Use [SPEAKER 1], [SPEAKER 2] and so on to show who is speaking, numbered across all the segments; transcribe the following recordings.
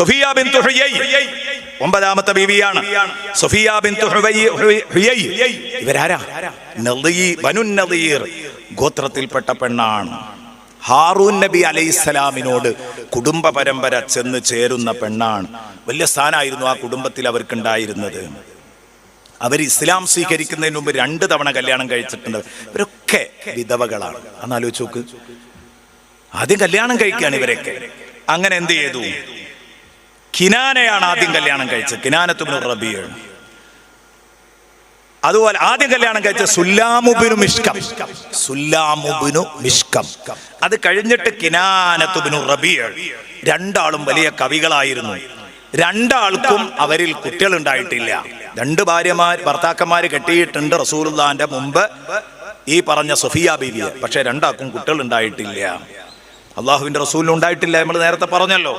[SPEAKER 1] Sophia bin ഒമ്പതാമത്തെ ബീവിയാണ്. Sophia bin ഇവരാരാ? ഗോത്രത്തിൽപ്പെട്ട പെണ്ണാണ്. ഹാറൂൻ നബി അലൈഹിസ്സലാമിനോട് കുടുംബ പരമ്പര ചെന്ന് ചേരുന്ന പെണ്ണാണ്. വലിയ സ്ഥാനമായിരുന്നു ആ കുടുംബത്തിൽ അവർക്കുണ്ടായിരുന്നത്. അവർ ഇസ്ലാം സ്വീകരിക്കുന്നതിന് മുമ്പ് രണ്ട് തവണ കല്യാണം കഴിച്ചിട്ടുണ്ട്. ഇവരൊക്കെ വിധവകളാണ്. അന്ന് നോക്ക്. ആദ്യം കല്യാണം കഴിക്കുകയാണ് ഇവരൊക്കെ. അങ്ങനെ എന്ത് ചെയ്തു? കിനാനയാണ് ആദ്യം കല്യാണം കഴിച്ചത്. കിനാനത്തുബിന് റബിയാണ്. അതുപോലെ ആദ്യം കല്യാണം കഴിച്ച സുല്ലാമുബിനു മിഷ്കം. സുല്ലാമുബിനു മിഷ്കം. അത് കഴിഞ്ഞിട്ട് കിനാനത്തുബിനു റബിയ രണ്ടാളും വലിയ കവികളായിരുന്നു. രണ്ടാൾക്കും അവരിൽ കുട്ടികൾ ഉണ്ടായിട്ടില്ല രണ്ട് ഭാര്യമാർ ഭർത്താക്കന്മാര് കെട്ടിയിട്ടുണ്ട് റസൂലുള്ളാന്റെ മുമ്പ് ഈ പറഞ്ഞ സൊഫിയ ബീവിയെ. പക്ഷെ രണ്ടാൾക്കും കുട്ടികൾ ഉണ്ടായിട്ടില്ല അള്ളാഹുവിന്റെ റസൂലിന് ഉണ്ടായിട്ടില്ല നമ്മൾ നേരത്തെ പറഞ്ഞല്ലോ.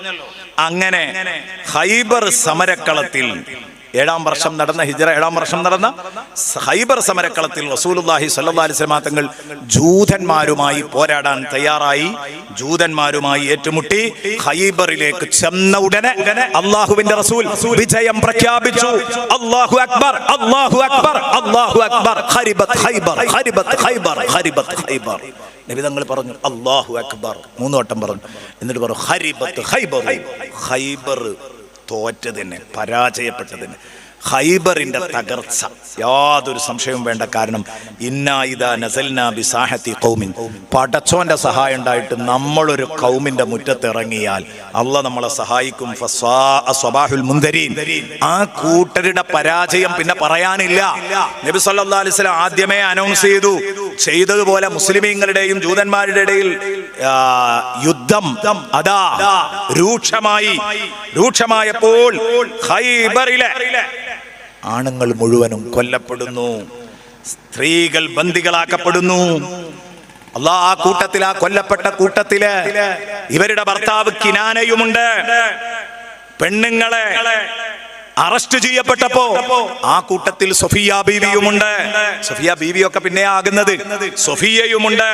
[SPEAKER 1] അങ്ങനെ ഹൈബർ സമരക്കളത്തിൽ ഏഴാം വർഷം നടന്ന ഹിജറ ഏഴാം വർഷം നടന്ന ഹൈബർ സമരക്കളത്തിൽ അലൈഹി വസല്ലം തങ്ങൾ ജൂതന്മാരുമായി പോരാടാൻ തയ്യാറായി. ജൂതന്മാരുമായി ഏറ്റുമുട്ടി ഹൈബറിലേക്ക് ചെന്ന ഉടനെ അള്ളാഹുവിന്റെ റസൂൽ വിജയം പ്രഖ്യാപിച്ചു. അള്ളാഹു അക്ബർ അള്ളാഹു അക്ബർ അള്ളാഹു അക്ബർ. ഹരിബത്ത് ഹൈബർ ഹരിബത്ത് ഹൈബർ ഹരിബത്ത് ഹൈബർ നബി തങ്ങൾ പറഞ്ഞു അള്ളാഹു അക്ബർ. മൂന്ന് വട്ടം പറഞ്ഞു. എന്നിട്ട് പറഞ്ഞു ഹരിബത്ത് ഹൈബർ ഹൈബർ തോറ്റതിന് പരാജയപ്പെട്ടതിന്. ഹൈബറിന്റെ തകർച്ച. യാതൊരു സംശയവും വേണ്ട കാരണം ഇന്നായിദ നസൽന ബിസാഹത്തി കൗമിൻ പടച്ചോന്റെ സഹായം ഉണ്ടായിട്ട് നമ്മളൊരു കൗമിന്റെ മുറ്റത്തിറങ്ങിയാൽ അല്ല നമ്മളെ സഹായിക്കും. സ്വബാഹുൽ മുന്തരീൻ ആ കൂട്ടരുടെ പരാജയം പിന്നെ പറയാനില്ല. നബി സല്ലല്ലാഹു അലൈഹി ആദ്യമേ അനൗൺസ് ചെയ്തു. ചെയ്തതുപോലെ മുസ്ലിമീങ്ങളുടെയും ജൂതന്മാരുടെ ഇടയിൽ യുദ്ധം അതാ രൂക്ഷമായി. രൂക്ഷമായപ്പോൾ ഹൈബറിലെ ആണുങ്ങൾ മുഴുവനും കൊല്ലപ്പെടുന്നു. സ്ത്രീകൾ ബന്ദികളാക്കപ്പെടുന്നു. അല്ലാ ആ കൂട്ടത്തിൽ ആ കൊല്ലപ്പെട്ട കൂട്ടത്തിൽ ഇവരുടെ ഭർത്താവ് കിനാനയുമുണ്ട്. പെണ്ണുങ്ങളെ അറസ്റ്റ് ചെയ്യപ്പെട്ടപ്പോ ആ കൂട്ടത്തിൽ സൊഫിയ ബീവിയുമുണ്ട്. സൊഫിയ ബീവിയൊക്കെ പിന്നെ ആകുന്നത് സൊഫിയയുമുണ്ട്.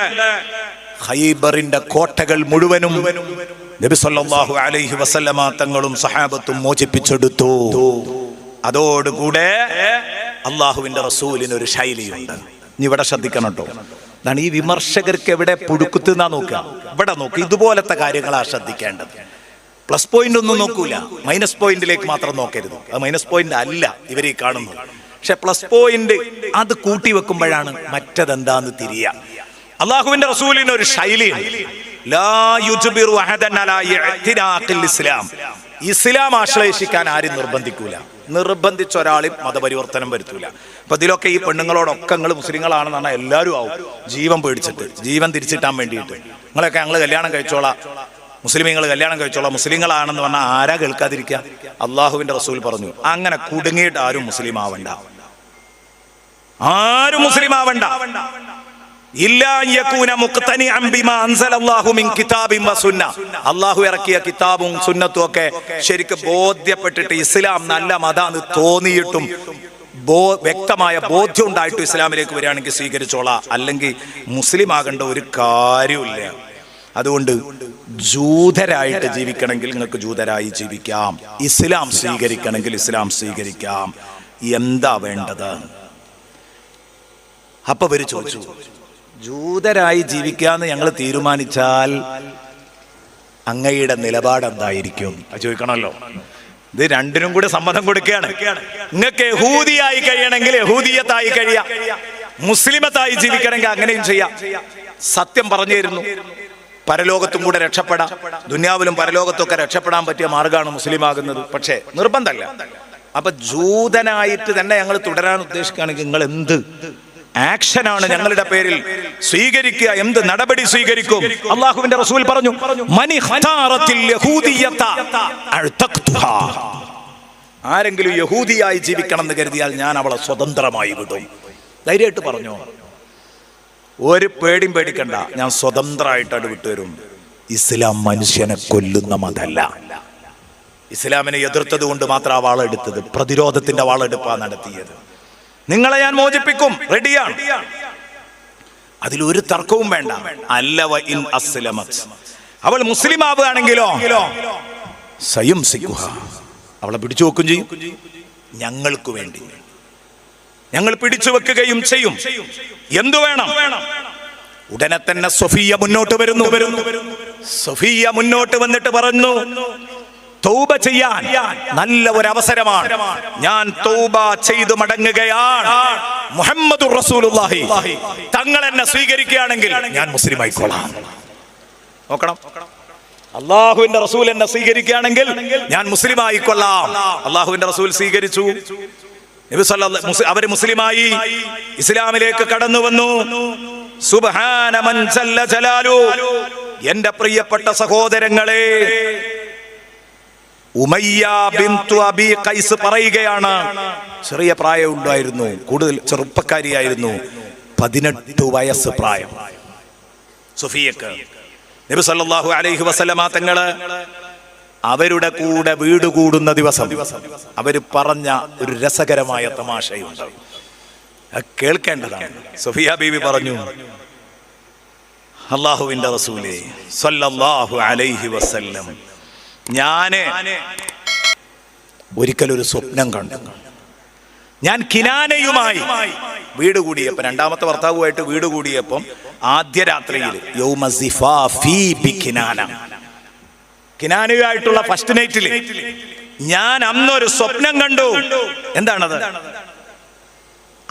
[SPEAKER 1] ഹൈബറിന്റെ കോട്ടകൾ മുഴുവനും നബി സല്ലല്ലാഹു അലൈഹി വസല്ലമ തങ്ങളും സഹാബത്തും മോചിപ്പിച്ചെടുത്തു. അതോടുകൂടെ അള്ളാഹുവിന്റെ റസൂലിന് ഒരു ശൈലിയുണ്ട്. ഇവിടെ ശ്രദ്ധിക്കണം കേട്ടോ ഈ വിമർശകർക്ക് എവിടെ പുഴുക്കുത്തുന്നാ നോക്കുക. ഇവിടെ നോക്കുക ഇതുപോലത്തെ കാര്യങ്ങളാണ് ശ്രദ്ധിക്കേണ്ടത്. പ്ലസ് പോയിന്റ് ഒന്നും നോക്കൂല. മൈനസ് പോയിന്റിലേക്ക് മാത്രം നോക്കരുത്. അത് മൈനസ് പോയിന്റ് അല്ല ഇവരെ കാണുന്നത്. പക്ഷെ പ്ലസ് പോയിന്റ് അത് കൂട്ടി വെക്കുമ്പോഴാണ് മറ്റതെന്താന്ന് തിരിയ. അള്ളാഹുവിന്റെ റസൂലിന് ഒരു ശൈലിയുണ്ട്. ഇസ്ലാം. ആശ്ലേഷിക്കാൻ ആരും നിർബന്ധിക്കൂല. നിർബന്ധിച്ച ഒരാളും മതപരിവർത്തനം വരുത്തൂല. അപ്പൊ ഇതിലൊക്കെ ഈ പെണ്ണുങ്ങളോടൊക്കെ നിങ്ങൾ മുസ്ലിങ്ങളാണെന്ന് പറഞ്ഞാൽ എല്ലാവരും ആവും. ജീവൻ പേടിച്ചിട്ട് ജീവൻ തിരിച്ചിട്ടാൻ വേണ്ടിയിട്ട്. നിങ്ങളൊക്കെ ഞങ്ങൾ കല്യാണം കഴിച്ചോളാം. മുസ്ലിമീങ്ങൾ കല്യാണം കഴിച്ചോളാം. മുസ്ലിങ്ങളാണെന്ന് പറഞ്ഞാൽ ആരാ കേൾക്കാതിരിക്കുക? അള്ളാഹുവിന്റെ റസൂൽ പറഞ്ഞു. അങ്ങനെ കുടുങ്ങിയിട്ട് ആരും മുസ്ലിം ആവണ്ട ആരും മുസ്ലിം ആവണ്ട അല്ലാഹു ഇറക്കിയ കിതാബും സുന്നത്തും ഒക്കെ ശരിക്ക് ബോധ്യപ്പെട്ടിട്ട് ഇസ്ലാം നല്ല മതാന്ന് തോന്നിയിട്ടും വ്യക്തമായ ബോധ്യം ഉണ്ടായിട്ട് ഇസ്ലാമിലേക്ക് വരികയാണെങ്കിൽ സ്വീകരിച്ചോളാം. അല്ലെങ്കിൽ മുസ്ലിം ആകേണ്ട ഒരു കാര്യമില്ല അതുകൊണ്ട് ജൂതരായിട്ട് ജീവിക്കണമെങ്കിൽ നിങ്ങൾക്ക് ജൂതരായി ജീവിക്കാം. ഇസ്ലാം സ്വീകരിക്കണമെങ്കിൽ ഇസ്ലാം സ്വീകരിക്കാം. എന്താ വേണ്ടത്? അപ്പൊ അവർ ചോദിച്ചു ജൂതരായി ജീവിക്കാന്ന് ഞങ്ങൾ തീരുമാനിച്ചാൽ അങ്ങയുടെ നിലപാട് എന്തായിരിക്കും? ചോദിക്കണല്ലോ ചോദിക്കണമല്ലോ. ഇത് രണ്ടിനും കൂടെ സമ്മതം കൊടുക്കുകയാണ്. നിങ്ങൾക്ക് യഹൂദിയായി കഴിയണമെങ്കിൽ യഹൂദിയത്തായി കഴിയാം. മുസ്ലിമത്തായി ജീവിക്കണമെങ്കിൽ അങ്ങനെയും ചെയ്യാം. സത്യം പറഞ്ഞു തരുന്നു. പരലോകത്തും കൂടെ രക്ഷപ്പെടാം. ദുന്യാവിലും പരലോകത്തും ഒക്കെ രക്ഷപ്പെടാൻ പറ്റിയ മാർഗമാണ് മുസ്ലിം ആകുന്നത് പക്ഷേ നിർബന്ധമല്ല. അപ്പൊ ജൂതനായിട്ട് തന്നെ ഞങ്ങൾ തുടരാൻ ഉദ്ദേശിക്കുകയാണെങ്കിൽ നിങ്ങൾ എന്ത് ആക്ഷനാണ് ഞങ്ങളുടെ പേരിൽ സ്വീകരിക്കുക. എന്ത് നടപടി സ്വീകരിക്കും? അള്ളാഹുവിന്റെ റസൂൽ പറഞ്ഞു മനി. ആരെങ്കിലും യഹൂദിയായി ജീവിക്കണം എന്ന് കരുതിയാൽ ഞാൻ അവളെ സ്വതന്ത്രമായി വിടും. ധൈര്യമായിട്ട് പറഞ്ഞു? ഒരു പേടിയും പേടിക്കണ്ട. ഞാൻ സ്വതന്ത്രമായിട്ട് സ്വതന്ത്രമായിട്ടാണ് വിട്ടുവരും ഇസ്ലാം മനുഷ്യനെ കൊല്ലുന്ന മതല്ല. ഇസ്ലാമിനെ എതിർത്തത് കൊണ്ട് മാത്രം ആ വാളെടുത്തത് പ്രതിരോധത്തിന്റെ വാളെടുപ്പാ നടത്തിയത്. നിങ്ങളെ ഞാൻ മോചിപ്പിക്കും. റെഡിയാണ്. അതിലൊരു തർക്കവും വേണ്ട. അല്ല ഇൻ അസ്ലമത്. അവൾ മുസ്ലിം ആവുകയാണെങ്കിലോ? അവളെ പിടിച്ചു നോക്കും ചെയ്യും. ഞങ്ങൾക്ക് വേണ്ടി. ഞങ്ങൾ പിടിച്ചു വെക്കുകയും ചെയ്യും. എന്തു വേണം? ഉടനെ തന്നെ സൊഫിയ മുന്നോട്ട് വരുന്നു. സൊഫിയ മുന്നോട്ട് വന്നിട്ട് പറഞ്ഞു തൗബ ചെയ്യാൻ നല്ല ഒരു അവസരമാണ് ഞാൻ തൗബ ചെയ്തു മടങ്ങുകയാണ്. മുഹമ്മദ് റസൂലുള്ളാഹി. തങ്ങൾ എന്നെ സ്വീകരിക്കുകയാണെങ്കിൽ ഞാൻ മുസ്ലിം ആയിക്കോളാം. നോക്കണം. അള്ളാഹുവിന്റെ റസൂൽ എന്നെ സ്വീകരിക്കുകയാണെങ്കിൽ ഞാൻ മുസ്ലിം ആയിക്കൊള്ളാം. അള്ളാഹുവിന്റെ റസൂൽ സ്വീകരിച്ചു. അവർ മുസ്ലിമായി ഇസ്ലാമിലേക്ക് കടന്നു വന്നു. എന്റെ പ്രിയപ്പെട്ട സഹോദരങ്ങളെ ഉമയ്യ ബിന്തു അബി ഖൈസ് പറയുകയാണ് ചെറിയ പ്രായമുണ്ടായിരുന്നു കൂടുതൽ ചെറുപ്പക്കാരിയായിരുന്നു പതിനെട്ട് വയസ്സ് പ്രായം. സുഫിയക്ക്. നബി സല്ലല്ലാഹു അലൈഹി വസല്ലമ തങ്ങൾ അവരുടെ കൂടെ വീട് കൂടുന്ന ദിവസം അവർ പറഞ്ഞ ഒരു രസകരമായ തമാശയുണ്ട്. കേൾക്കേണ്ടതാണ്. സുഫിയ ബീവി പറഞ്ഞു അള്ളാഹുവിന്റെ റസൂലേ സല്ലല്ലാഹു അലൈഹി വസല്ലം ഞാൻ ഒരിക്കലൊരു സ്വപ്നം കണ്ടു. ഞാൻ കിനാനയുമായി വീട് കൂടിയപ്പോൾ രണ്ടാമത്തെ ഭർത്താവുമായിട്ട് വീട് കൂടിയപ്പം ആദ്യ രാത്രിയിൽ കിനാന കിനാനയുമായിട്ടുള്ള ഫസ്റ്റ് നൈറ്റിൽ ഞാൻ അന്നൊരു സ്വപ്നം കണ്ടു. എന്താണത്?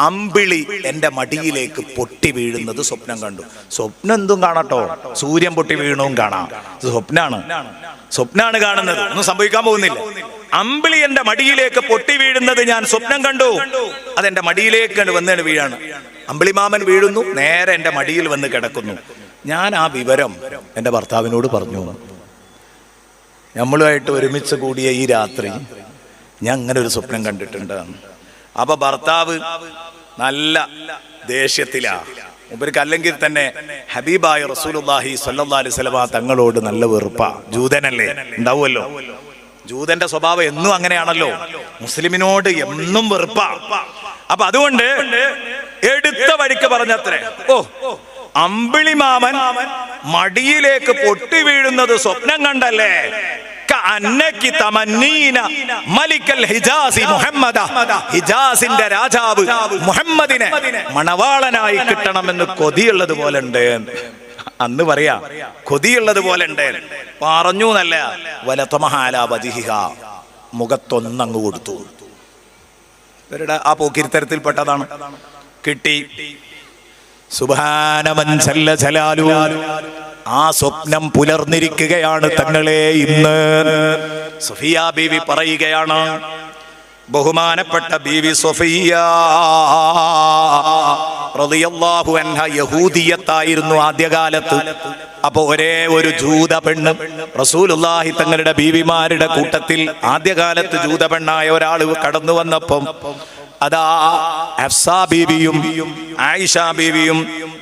[SPEAKER 1] അമ്പിളി എന്റെ മടിയിലേക്ക് പൊട്ടി വീഴുന്നത് സ്വപ്നം കണ്ടു. സ്വപ്നം എന്തും കാണട്ടോ. സൂര്യൻ പൊട്ടി വീണവും കാണാം. സ്വപ്നാണ്. സ്വപ്നാണ് കാണുന്നത്. ഒന്നും സംഭവിക്കാൻ പോകുന്നില്ല. അമ്പിളി എന്റെ മടിയിലേക്ക് പൊട്ടി വീഴുന്നത് ഞാൻ സ്വപ്നം കണ്ടു. അതെന്റെ മടിയിലേക്ക് വന്നിട്ട് വീഴാണ്. അമ്പിളി മാമൻ വീഴുന്നു. നേരെ എന്റെ മടിയിൽ വന്ന് കിടക്കുന്നു. ഞാൻ ആ വിവരം എന്റെ ഭർത്താവിനോട് പറഞ്ഞു. നമ്മളുമായിട്ട് ഒരുമിച്ച് കൂടിയ ഈ രാത്രി ഞാൻ അങ്ങനെ ഒരു സ്വപ്നം കണ്ടിട്ടുണ്ട് അപ്പൊ ഭർത്താവ് നല്ല ദേഷ്യത്തിലാ. ഇവർക്ക് അല്ലെങ്കിൽ തന്നെ ഹബീബായ റസൂലുള്ളാഹി സ്വല്ലല്ലാഹി അലൈഹി വസല്ലമ തങ്ങളോട് നല്ല വെറുപ്പാ. ജൂതനല്ലേ? ഉണ്ടാവുമല്ലോ. ജൂതന്റെ സ്വഭാവം എന്നും അങ്ങനെയാണല്ലോ. മുസ്ലിമിനോട് എന്നും വെറുപ്പാ. അപ്പൊ അതുകൊണ്ട് എടുത്ത വഴിക്ക് പറഞ്ഞത്രേ. ഓ അമ്പിളി മാമൻ മടിയിലേക്ക് പൊട്ടി വീഴുന്നത് സ്വപ്നം കണ്ടല്ലേ? ഹിജാസിന്റെ രാജാവ് മുഹമ്മദിനെ മണവാളനായി കിട്ടണമെന്ന് കൊതിയുള്ളത് പോലെ ഉണ്ട്. അന്ന് പറയാ കൊതിയുള്ളത് പോലെ ഉണ്ട്. പറഞ്ഞു നല്ല വലതമഹാലാപതിഹിഹ മുഖത്തൊന്നങ്ങ് കൊടുത്തു. ഇവരുടെ ആ പോക്കിരിത്തരത്തിൽപ്പെട്ടതാണ്. കിട്ടി. ആ സ്വപ്നം പുലർന്നിരിക്കുകയാണ് തങ്ങളെ ഇന്ന്. സുഫിയ ബീവി പറയുകയാണ് ബഹുമാനപ്പെട്ട ബീവി സഫിയ റളിയല്ലാഹു അൻഹ യഹൂദിയത്തായിരുന്നു ആദ്യകാലത്ത്. അപ്പൊ ഒരേ ഒരു ജൂത പെണ്ണ് റസൂലുള്ളാഹി തങ്ങളുടെ ബീവിമാരുടെ കൂട്ടത്തിൽ ആദ്യകാലത്ത് ജൂത പെണ്ണായ ഒരാൾ കടന്നു വന്നപ്പം അതാ ഹഫ്സ ബീവിയും ആയിഷ ബീവിയും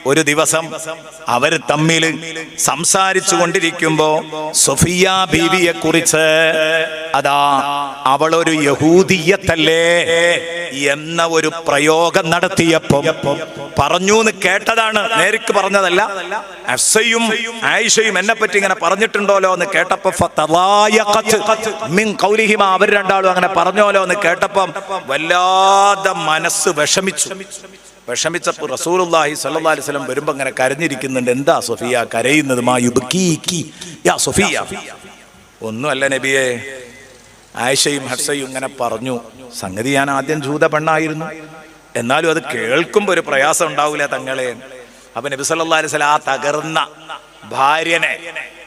[SPEAKER 1] ഒരു ദിവസം അവർ തമ്മിൽ സംസാരിച്ചു കൊണ്ടിരിക്കുമ്പോ സൊഫിയ ബീവിയെ കുറിച്ച് അതാ അവളൊരു യഹൂദിയത്തല്ലേ എന്ന ഒരു പ്രയോഗം നടത്തിയപ്പോ പറഞ്ഞു എന്ന് കേട്ടതാണ് നേരിക്ക് പറഞ്ഞതല്ല. അഫ്സയും ആയിഷയും എന്നെ പറ്റി ഇങ്ങനെ പറഞ്ഞിട്ടുണ്ടോലോ എന്ന് കേട്ടപ്പോ അവർ രണ്ടാളും അങ്ങനെ പറഞ്ഞോലോ എന്ന് കേട്ടപ്പം വല്ലാതെ മനസ്സ് വിഷമിച്ചു. വിഷമിച്ചപ്പോൾ റസൂലുള്ളാഹി സ്വല്ലല്ലാഹി അലൈഹി വസല്ലം വരുമ്പോൾ അങ്ങനെ കരഞ്ഞിരിക്കുന്നുണ്ട് എന്താ സൊഫിയ കരയുന്നത്? മാ യാ ഒന്നുമല്ല നബിയെ ആയിഷയും ഹഫ്സയും ഇങ്ങനെ പറഞ്ഞു സംഗതി ഞാൻ ആദ്യം ജൂത പെണ്ണായിരുന്നു. എന്നാലും അത് കേൾക്കുമ്പോൾ ഒരു പ്രയാസം ഉണ്ടാവില്ല തങ്ങളെ? അപ്പൊ നബി വസല്ലം ആ തകർന്ന ഭാര്യനെ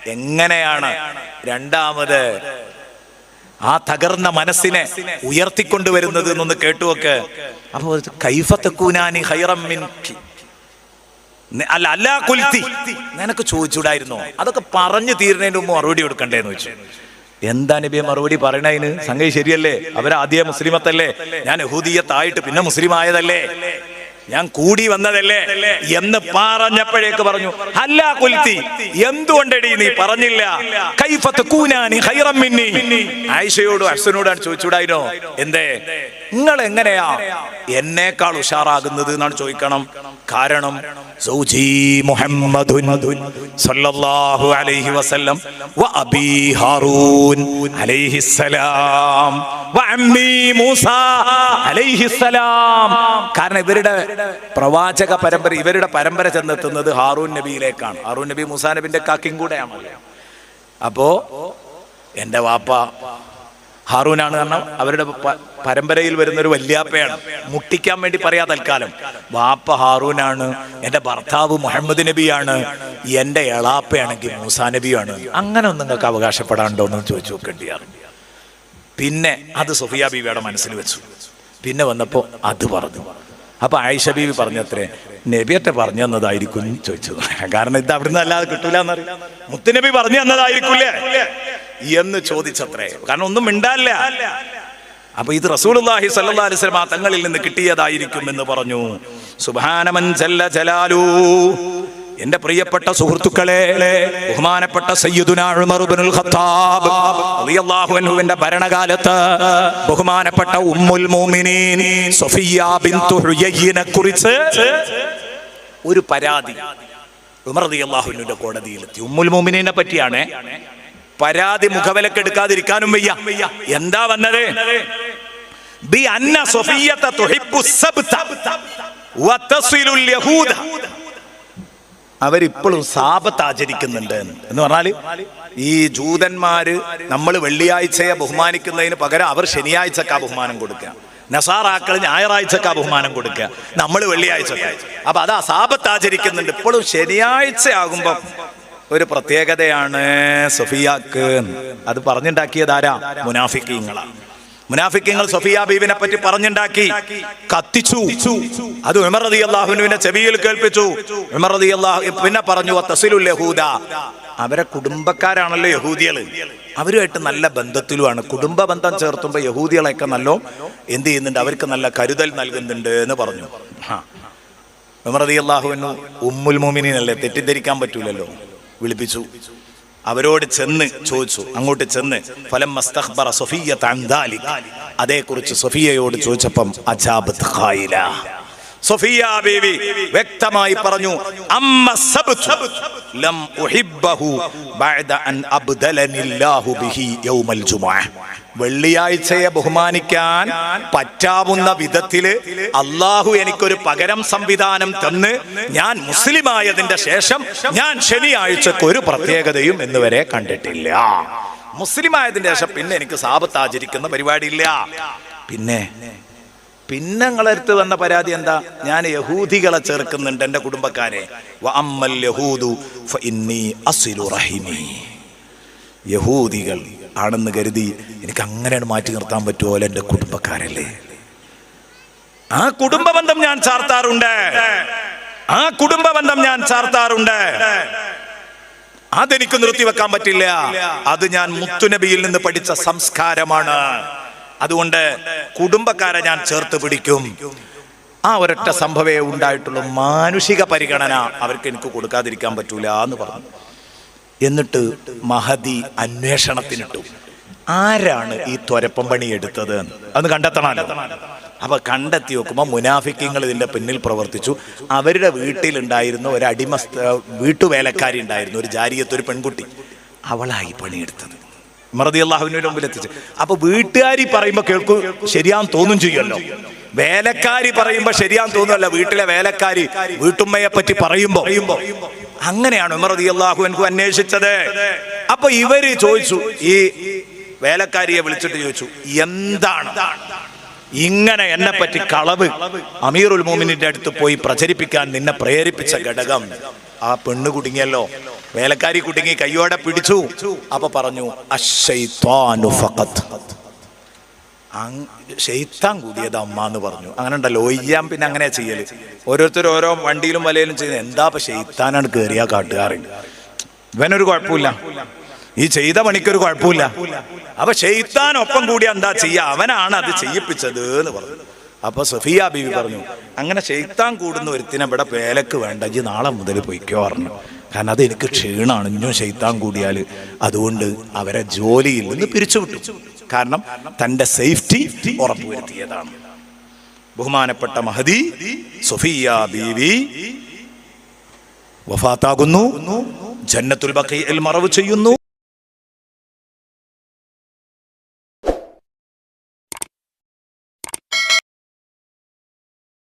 [SPEAKER 1] എങ്ങനെയാണ് രണ്ടാമത് ആ തകർന്ന മനസ്സിനെ ഉയർത്തിക്കൊണ്ടുവരുന്നത് എന്നൊന്ന് കേട്ടുവൊക്കെ. അപ്പൊ കൈഫത്തക്കൂനാനി നെ- അല്ല അല്ല കുൽത്തി. നിനക്ക് ചോദിച്ചൂടായിരുന്നോ? അതൊക്കെ പറഞ്ഞു തീരുന്നതിന് മുമ്പ് മറുപടി കൊടുക്കണ്ടേന്ന് വെച്ചു. എന്താ നബിയെ മറുപടി പറയണതിന് സംഗതി ശരിയല്ലേ? അവരാദ്യ മുസ്ലിമത്തല്ലേ? ഞാൻ യഹൂദിയത്തായിട്ട് പിന്നെ മുസ്ലിം ആയതല്ലേ ഞാൻ കൂടി വന്നതല്ലേ എന്ന് പറഞ്ഞപ്പോഴേക്ക് പറഞ്ഞു അല്ല കുൽത്തി എന്തുകൊണ്ടടി നീ പറഞ്ഞില്ല? കൈഫത്ത് കൂനാനി ഹൈറം മിന്നി. ആയിഷയോടും അശ്വനോടാണ് ചോദിച്ചൂടായിരുന്നോ എന്തേ? നിങ്ങൾ എങ്ങനെയാ എന്നേക്കാൾ ഉഷാറാകുന്നത് എന്നാണ് ചോദിക്കണം. കാരണം സൗജി മുഹമ്മദുൻ സല്ലല്ലാഹു അലൈഹി വസല്ലം വ അബീ ഹാറൂൻ അലൈഹിസ്സലാം വ അമ്മീ മൂസ അലൈഹിസ്സലാം കാരണം ഇവരുടെ പ്രവാചക പരമ്പര ഇവരുടെ പരമ്പര ചെന്നെത്തുന്നത് ഹാറൂൻ നബിയിലേക്കാണ്. ഹാറൂൻ നബി മുസാ നബിന്റെ കാക്കിയും കൂടെയാണ് അപ്പോ എന്റെ വാപ്പ ഹാറൂനാണ് കാരണം അവരുടെ പരമ്പരയിൽ വരുന്ന ഒരു വല്യാപ്പയാണ്. മുട്ടിക്കാൻ വേണ്ടി പറയാ തൽക്കാലം. വാപ്പ ഹാറൂനാണ് എന്റെ ഭർത്താവ് മുഹമ്മദ് നബിയാണ് എന്റെ എളാപ്പയാണെങ്കിൽ മൂസാ നബിയാണ്. അങ്ങനെ ഒന്നും നിങ്ങൾക്ക് അവകാശപ്പെടാണ്ടോ എന്ന് ചോദിച്ചു നോക്കേണ്ടിയാണ് പിന്നെ അത് സുഫിയ ബീവിയുടെ മനസ്സിൽ വെച്ചു. പിന്നെ വന്നപ്പോൾ അത് പറഞ്ഞു. അപ്പൊ ആയിഷ ബീവി പറഞ്ഞത്രേ നബിയത്തെ പറഞ്ഞു തന്നതായിരിക്കും ചോദിച്ചത് ചോദിച്ചു. കാരണം ഇത് അവിടുന്ന് അല്ലാതെ കിട്ടൂല മുത്തുനബി പറഞ്ഞു തന്നതായിരിക്കൂലേ എന്ന് ചോദിച്ചത്രേ. കാരണം ഒന്നും മിണ്ടല്ല അപ്പൊ ഇത് റസൂലുള്ളാഹി സ്വല്ലല്ലാഹി അലൈഹി വസല്ലം തങ്ങളിൽ നിന്ന് കിട്ടിയതായിരിക്കും എന്ന് പറഞ്ഞു. സുബ്ഹാനമൻ ജല്ല ജലാലു എന്റെ പ്രിയപ്പെട്ട സുഹൃത്തുക്കളെ ബഹുമാനപ്പെട്ട സയ്യിദുന ഉമർ ഇബ്നുൽ ഖത്താബ് റളിയല്ലാഹു അൻഹുവിന്റെ ഭരണകാലത്ത് ബഹുമാനപ്പെട്ട ഉമ്മുൽ മുഅ്മിനീൻ സഫിയ ബിൻതു ഹുയയ്യിനെ കുറിച്ച് ഒരു പരാതി ഉമർ റളിയല്ലാഹു അൻഹുവിന്റെ കോടതിയിലെത്തി ഉമ്മുൽ മുഅ്മിനീനെ പറ്റിയാണ് പരാതി മുഖവിലക്ക് എടുക്കാതിരിക്കാനും വയ്യ. എന്താ വന്നത്? ബി അന്ന സഫിയ്യത അവരിപ്പോഴും സാപത്ത് ആചരിക്കുന്നുണ്ട് എന്ന് പറഞ്ഞാൽ ഈ ജൂതന്മാര് നമ്മൾ വെള്ളിയാഴ്ചയെ ബഹുമാനിക്കുന്നതിന് പകരം അവർ ശനിയാഴ്ചക്കാ ബഹുമാനം കൊടുക്കുക. നസാറാക്കൾ ഞായറാഴ്ചക്കാ ബഹുമാനം കൊടുക്കുക. നമ്മൾ വെള്ളിയാഴ്ച അപ്പൊ അത് അസാപത്ത് ആചരിക്കുന്നുണ്ട്. ഇപ്പോഴും ശനിയാഴ്ച ആകുമ്പം ഒരു പ്രത്യേകതയാണ് സൊഫിയാക്ക് അത് പറഞ്ഞുണ്ടാക്കിയതാരാ? മുനാഫിക്കീങ്ങളാണ് മുനാഫിക്കങ്ങൾ സൊഫിയ ബീവിനെ പറ്റി പറഞ്ഞുണ്ടാക്കി കത്തിച്ചു. അത് ഉമർ റതി ചെവിയിൽ കേൾപ്പിച്ചു. ഉമർ അള്ളാഹു പിന്നെ പറഞ്ഞു തസിലുൽ യഹൂദ. അവരെ കുടുംബക്കാരാണല്ലോ യഹൂദികൾ. അവരുമായിട്ട് നല്ല ബന്ധത്തിലുമാണ്. കുടുംബ ബന്ധം ചേർത്തുമ്പോൾ യഹൂദികളെയൊക്കെ നല്ലോ എന്ത് ചെയ്യുന്നുണ്ട്? അവർക്ക് നല്ല കരുതൽ നൽകുന്നുണ്ട് എന്ന് പറഞ്ഞു. ഉമർ റതി അള്ളാഹുവിനു ഉമ്മുൽ മോമിനല്ലേ തെറ്റിദ്ധരിക്കാൻ പറ്റൂലല്ലോ? വിളിപ്പിച്ചു. അവരോട് ചെന്ന് ചോദിച്ചു അങ്ങോട്ട് ചെന്ന് ഫലം. അതേക്കുറിച്ച് സഫിയയോട് ചോദിച്ചപ്പം അജാബ് ഖായില സഫിയ ബീവി വ്യക്തമായി പറഞ്ഞു അമ്മ ലം ഉഹിബ്ബഹു ബഅദ അൻ അബ്ദലനില്ലാഹു ബിഹി യൗമൽ ജുമുഅ. വെള്ളിയാഴ്ചയെ ബഹുമാനിക്കാൻ പറ്റാവുന്ന വിധത്തിൽ അള്ളാഹു എനിക്കൊരു പകരം സംവിധാനം തന്ന് ഞാൻ മുസ്ലിമായതിന്റെ ശേഷം ഞാൻ ശനിയാഴ്ചക്ക് ഒരു പ്രത്യേകതയും ഇന്നുവരെ കണ്ടിട്ടില്ല. മുസ്ലിമായതിന്റെ ശേഷം പിന്നെ എനിക്ക് സാപത്ത് ആചരിക്കുന്ന പരിപാടിയില്ല. പിന്നെ പിന്നെ നിങ്ങളടുത്ത് വന്ന പരാതി എന്താ? ഞാൻ യഹൂദികളെ ചേർക്കുന്നുണ്ട് എന്റെ കുടുംബക്കാരെ. യഹൂദികൾ ആണെന്ന് കരുതി എനിക്ക് അങ്ങനെയാണ് മാറ്റി നിർത്താൻ പറ്റുമോ എന്റെ കുടുംബക്കാരല്ലേ? ആ കുടുംബ ബന്ധം ഞാൻ ചാർത്താറുണ്ട്. ആ കുടുംബ ബന്ധം ഞാൻ ചാർത്താറുണ്ട്. അതെനിക്ക് നിർത്തിവെക്കാൻ പറ്റില്ല. അത് ഞാൻ മുത്തുനബിയിൽ നിന്ന് പഠിച്ച സംസ്കാരമാണ്. അതുകൊണ്ട് കുടുംബക്കാരെ ഞാൻ ചേർത്ത് പിടിക്കും. ആ ഒരൊറ്റ സംഭവേ ഉണ്ടായിട്ടുള്ള. മാനുഷിക പരിഗണന അവർക്ക് എനിക്ക് കൊടുക്കാതിരിക്കാൻ പറ്റൂല എന്ന് പറഞ്ഞു. എന്നിട്ട് മഹതി അന്വേഷണത്തിനിട്ടു. ആരാണ് ഈ ത്വരപ്പം പണി എടുത്തത്? അതൊന്ന് കണ്ടെത്തണമല്ലോ. അപ്പൊ കണ്ടെത്തി നോക്കുമ്പോൾ മുനാഫിക്കങ്ങൾ ഇതിന്റെ പിന്നിൽ പ്രവർത്തിച്ചു. അവരുടെ വീട്ടിലുണ്ടായിരുന്ന ഒരു അടിമസ്ത വീട്ടുവേലക്കാരി ഉണ്ടായിരുന്നു ഒരു ജാരിയത്ത് ഒരു പെൺകുട്ടി. അവളായി പണിയെടുത്തത്. മറതി അള്ളാഹുവിന്റെ മുമ്പിൽ എത്തിച്ച്. അപ്പൊ വീട്ടുകാരി പറയുമ്പോ കേൾക്കൂ ശരിയാന്ന് തോന്നും ചെയ്യുമല്ലോ വേലക്കാരി പറയുമ്പോൾ ശരിയാന്ന് തോന്നുമല്ല വീട്ടിലെ വേലക്കാരി വീട്ടുമ്മയെ പറ്റി പറയുമ്പോൾ അങ്ങനെയാണ് ഉമർ അള്ളാഹു എനിക്ക് അന്വേഷിച്ചത്. അപ്പൊ ഇവർ ചോദിച്ചു ഈ വേലക്കാരിയെ വിളിച്ചിട്ട് ചോദിച്ചു എന്താണ്? ഇങ്ങനെ എന്നെ പറ്റി കളവ് അമീറുൽ മോമിനിന്റെ അടുത്ത് പോയി പ്രചരിപ്പിക്കാൻ നിന്നെ പ്രേരിപ്പിച്ച ഘടകം. ആ പെണ്ണ് കുടുങ്ങിയല്ലോ. വേലക്കാരി കുടുങ്ങി കയ്യോടെ പിടിച്ചു. അപ്പൊ പറഞ്ഞു ഷെയ്ത്താൻ കൂടിയത് അമ്മ എന്ന് പറഞ്ഞു. അങ്ങനെ ഉണ്ടല്ലോ ഒയ്യാൻ പിന്നെ അങ്ങനെ ചെയ്യൽ. ഓരോരുത്തർ ഓരോ വണ്ടിയിലും വലയിലും ചെയ്യുന്നത്. എന്താ ഇപ്പൊ ശൈത്താനാണ് കേറിയ കാട്ടുകാറുണ്ട് ഇവനൊരു കുഴപ്പമില്ല. ഈ ചെയ്ത പണിക്കൊരു കുഴപ്പമില്ല. അപ്പൊ ഷെയ്ത്താൻ ഒപ്പം കൂടി എന്താ ചെയ്യ? അവനാണ് അത് ചെയ്യിപ്പിച്ചത് എന്ന് പറഞ്ഞു. അപ്പൊ സഫിയ ബീവി പറഞ്ഞു അങ്ങനെ ശൈത്താൻ കൂടുന്ന ഒരുത്തിനെ ഇവിടെ പേലക്ക് വേണ്ട. ഇജ്ജ് നാളെ മുതൽ പൊയ്ക്കോ പറഞ്ഞു. കാരണം അത് എനിക്ക് ക്ഷീണമാണ് ഇഞ്ഞും ശൈത്താൻ കൂടിയാൽ അതുകൊണ്ട് അവരെ ജോലിയിൽ നിന്ന് പിരിച്ചുവിട്ടു. കാരണം തന്റെ സേഫ്റ്റി ഉറപ്പുവരുത്തിയതാണ്. ബഹുമാനപ്പെട്ട മഹദി സുഫിയ ബീവി വഫാത്താകുന്നു. ജന്നത്തുൽ ബക്കയിൽ മറവ് ചെയ്യുന്നു.